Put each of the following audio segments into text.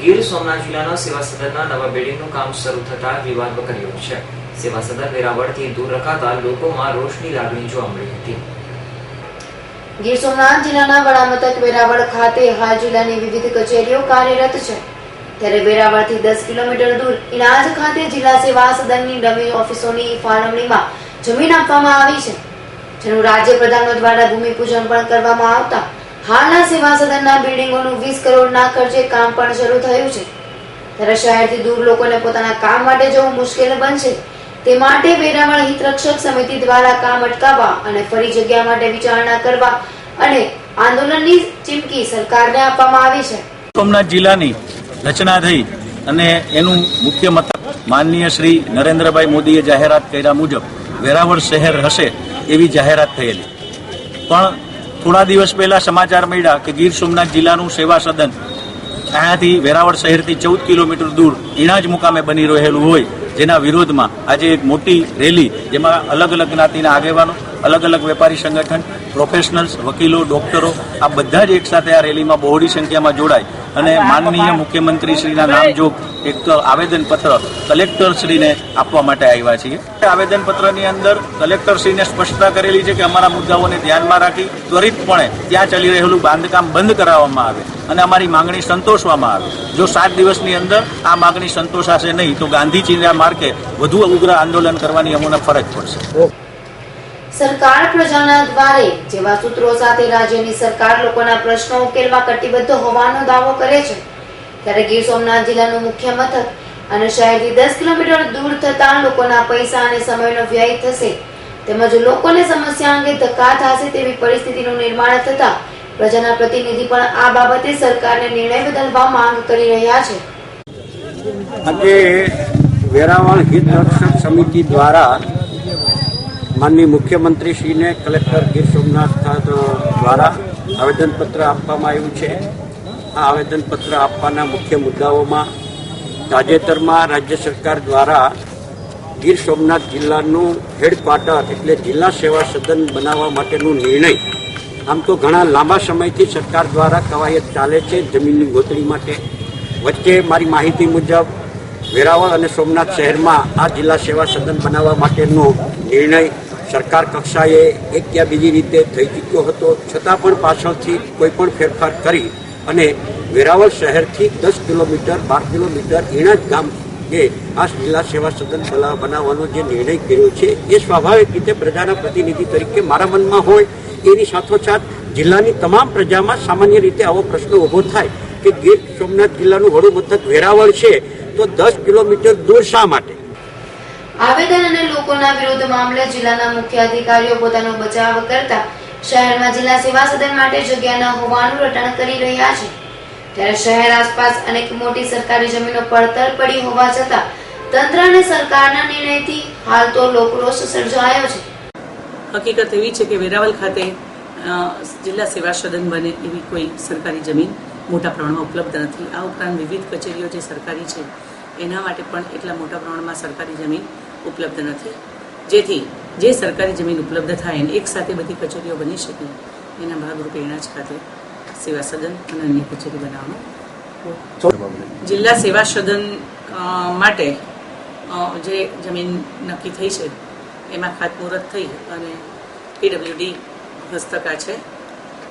ગીર સોમનાથ જિલ્લાના સેવા સદનના નવા બિલ્ડિંગનું કામ શરૂ થતા વિવાદ વકર્યો છે. સેવા સદન વેરાવળથી દૂર રખાતા લોકોમાં રોષની લાગણી જોવા મળી હતી. ગીર સોમનાથ જિલ્લાના વડામથક વેરાવળ ખાતે હાલ જિલ્લાની વિવિધ કચેરીઓ કાર્યરત છે. ત્યારે વેરાવળથી દસ કિલોમીટર દૂર ઇનાજ ખાતે જિલ્લા સેવા સદનની નવી ઓફિસોની ફાળવણીમાં જમીન આપવામાં આવી છે. જેનું રાજ્ય પ્રધાનો દ્વારા ભૂમિપૂજન પણ કરવામાં આવતા હાલના સેવા બિલ્ડિંગોનું વીસ કરોડના ખર્ચે કામ પણ શરૂ થયું છે. ત્યારે શહેરથી દૂર લોકોને પોતાના કામ માટે જવું મુશ્કેલ બનશે. તે માટે વેરાવળ હિતરક્ષક સમિતિ દ્વારા કામ અટકાવવા અને ફરી જગ્યા માટે વિચારણા કરવા અને આંદોલનની ચીમકી સરકારને આપવામાં આવી છે. સોમનાથ જિલ્લાની રચના થઈ અને એનું મુખ્ય મથક માનનીય શ્રી નરેન્દ્રભાઈ મોદીએ જાહેરાત કર્યા મુજબ વેરાવળ શહેર હશે એવી જાહેરાત થયેલી. પણ થોડા દિવસ પહેલા સમાચાર મળ્યા કે ગીર સોમનાથ જિલ્લાનું સેવા સદન અહીંયાથી વેરાવળ શહેરથી ચૌદ કિલોમીટર દૂર ઈણાજ મુકામે બની રહેલું હોય. જેના વિરોધમાં આજે એક મોટી રેલી જેમાં અલગ અલગ જ્ઞાતિના આગેવાનો અલગ અલગ વેપારી સંગઠન પ્રોફેશનલ્સ વકીલો ડોક્ટરો આ બધા જ એક સાથે આ રેલીમાં બહોળી સંખ્યામાં જોડાય. અને માનનીય મુખ્યમંત્રી શ્રીના નામજોગ એક આવેદનપત્ર કલેક્ટરશ્રીને આપવા માટે આવ્યા છીએ. આવેદનપત્રની અંદર કલેક્ટરશ્રીને સ્પષ્ટતા કરેલી છે કે અમારા મુદ્દાઓને ધ્યાનમાં રાખી ત્વરિતપણે ત્યાં ચાલી રહેલું બાંધકામ બંધ કરાવવામાં આવે અને અમારી માંગણી સંતોષવામાં આવે. જો સાત દિવસની અંદર આ માગણી સંતોષાશે નહીં, તો ગાંધી ચિંતા માર્ગે વધુ ઉગ્ર આંદોલન કરવાની અમને ફરજ પડશે. સરકાર પ્રજાના દ્વારે જેવા સૂત્રો સાથે રાજ્યની સરકાર લોકોના પ્રશ્નો ઉકેલવા કટિબદ્ધ હોવાનો દાવો કરે છે. ત્યારે ગીર સોમનાથ જિલ્લાનું મુખ્ય મથક અને શહેરથી દસ કિલોમીટર દૂર થતા લોકોના પૈસા અને સમયનો વ્યય થશે. તેમજ લોકોને સમસ્યા અંગે ધક્કા થશે તેવી પરિસ્થિતિનું નિર્માણ થતા પ્રજાના પ્રતિનિધિ પણ આ બાબતે સરકારને નિર્ણય બદલવા માંગ કરી રહ્યા છે. આજે વેરાવળ હિત રક્ષક સમિતિ દ્વારા માનનીય મુખ્યમંત્રીશ્રીને કલેક્ટર ગીર સોમનાથ દ્વારા આવેદનપત્ર આપવામાં આવ્યું છે. આ આવેદનપત્ર આપવાના મુખ્ય મુદ્દાઓમાં તાજેતરમાં રાજ્ય સરકાર દ્વારા ગીર સોમનાથ જિલ્લાનું હેડક્વાર્ટર એટલે જિલ્લા સેવા સદન બનાવવા માટેનું નિર્ણય આમ તો ઘણા લાંબા સમયથી સરકાર દ્વારા કવાયત ચાલે છે જમીનની ગોતણી માટે. વચ્ચે મારી માહિતી મુજબ, વેરાવળ અને સોમનાથ શહેરમાં આ જિલ્લા સેવા સદન બનાવવા માટેનો નિર્ણય સરકાર કક્ષાએ એક યા બીજી રીતે થઈ ચૂક્યો હતો. છતાં પણ પાછળથી કોઈ પણ ફેરફાર કરી અને વેરાવળ શહેરથી દસ કિલોમીટર, બાર કિલોમીટર ઈણજ ગામ કે આ જિલ્લા સેવા સદન બના- બનાવવાનો જે નિર્ણય કર્યો છે, એ સ્વાભાવિક રીતે પ્રજાના પ્રતિનિધિ તરીકે મારા મનમાં હોય એની સાથોસાથ જિલ્લાની તમામ પ્રજામાં સામાન્ય રીતે આવો પ્રશ્ન ઊભો થાય કે ગીર સોમનાથ જિલ્લાનું વડું મથક વેરાવળ છે, તો દસ કિલોમીટર દૂર શા માટે? આવેદન અને લોકોના વિરોધ મામલે જિલ્લાના મુખ્ય અધિકારીઓ પોતાનો બચાવ કરતા શહેરમાં જિલ્લા સેવા સદન માટે જગ્યા ન હોવાનું રટણ કરી રહ્યા છે. ત્યારે શહેર આસપાસ અનેક મોટી સરકારી જમીનો પડતર પડી હોવા છતાં તંત્ર અને સરકારના નિર્ણયથી હાલ તો લોકરોષ સર્જાયો છે. હકીકત એવી છે કે વેરાવલ ખાતે જિલ્લા સેવા સદન બને એવી કોઈ સરકારી જમીન મોટા પ્રમાણમાં ઉપલબ્ધ નથી. આ ઉપરાંત વિવિધ કચેરીઓ જે સરકારી છે, એના માટે પણ એટલા મોટા પ્રમાણમાં સરકારી જમીન ઉપલબ્ધ નથી. જેથી જે સરકારી જમીન ઉપલબ્ધ થાય અને એક સાથે બધી કચેરીઓ બની શકે, એના ભાગરૂપે એના જ ખાતે સેવા સદન અને અન્ય કચેરી બનાવવાનું જિલ્લા સેવા સદન માટે જે જમીન નક્કી થઈ છે એમાં ખાતમુહૂર્ત થઈ અને પીડબ્લ્યુડી હસ્તકા છે.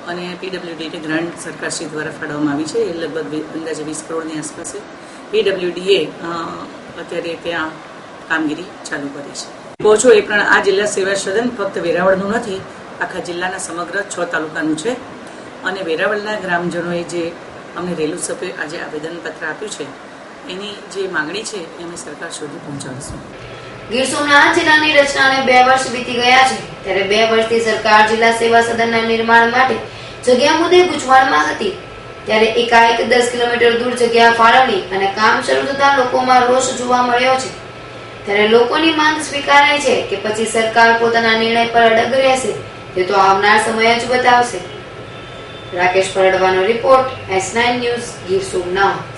અને પીડબ્લ્યુડીને ગ્રાન્ટ સરકારશ્રી દ્વારા ફાળવવામાં આવી છે. એ લગભગ અંદાજે વીસ કરોડની આસપાસ છે. પીડબ્લ્યુડીએ અત્યારે ત્યાં કામગીરી ચાલુ કરી છે. છો એ પણ આ જિલ્લા સેવા સદન ફક્ત વેરાવળનું નથી, આખા જિલ્લાના સમગ્ર છ તાલુકાનું છે. અને વેરાવળના ગ્રામજનોએ જે અમને રેલુ સભ્યોએ આજે આવેદનપત્ર આપ્યું છે, એની જે માંગણી છે, એ અમે સરકાર સુધી પહોંચાડીશું. ગીર સોમનાથ જિલ્લાની રચનાને બે વર્ષ વીતી ગયા છે. ત્યારે બે વર્ષથી સરકાર જિલ્લા સેવા સદનના નિર્માણ માટે જગ્યા મુદ્દે ગૂંચવણમાં હતી. ત્યારે એકાએક દસ કિલોમીટર દૂર જગ્યા ફાળવણી અને કામ શરૂ થતા લોકોમાં રોષ જોવા મળ્યો છે. ત્યારે લોકોની માંગ સ્વીકારાય છે કે પછી સરકાર પોતાના નિર્ણય પર અડગ રહેશે, તે તો આવનાર સમય જ બતાવશે. Rakesh પરડવાનો report S nine news Gir Somnath.